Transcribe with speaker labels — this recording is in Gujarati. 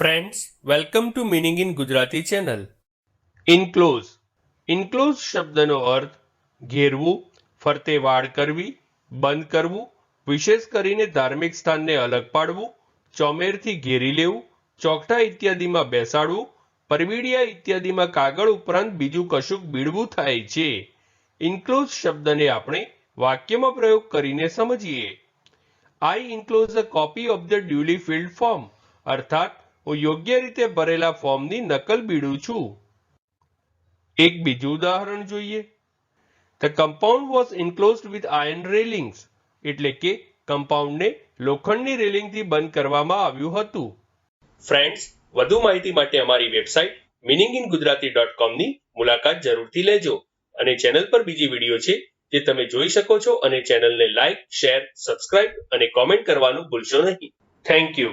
Speaker 1: Friends welcome to meaning in Gujarati channel enclose enclose શબ્દનો અર્થ ઘેરવું, ફરતે વાડ કરવી, બંધ કરવું, વિશેષ કરીને ધાર્મિક સ્થાનને અલગ પાડવું, ચોમેરથી ઘેરી લેવું, ચોકઠા ઇત્યાદિમાં બેસાડવું, પરબીડિયા ઇત્યાદિમાં કાગળ ઉપરાંત બીજું કશુંક બીડવું થાય છે. ઇનક્લોઝ શબ્દને આપણે વાક્યમાં પ્રયોગ કરીને સમજીએ. I enclose a copy of the duly filled form અર્થાત હું યોગ્ય રીતે ભરેલા ફોર્મની નકલ બીડું છું. એક બીજું ઉદાહરણ જોઈએ. The compound was enclosed with iron railings એટલે કે કમ્પાઉન્ડને લોખંડની રેલિંગથી બંધ કરવામાં આવ્યું હતું. ફ્રેન્ડ્સ વધુ માહિતી માટે અમારી website meaning in Gujarati dot કોમની મુલાકાત જરૂરથી લેજો અને ચેનલ પર બીજી વીડિયો છે જે તમે જોઈ શકો છો અને ચેનલને લાઇક શેર સબસ્ક્રાઇબ અને કોમેન્ટ કરવાનું ભૂલશો નહીં. Thank you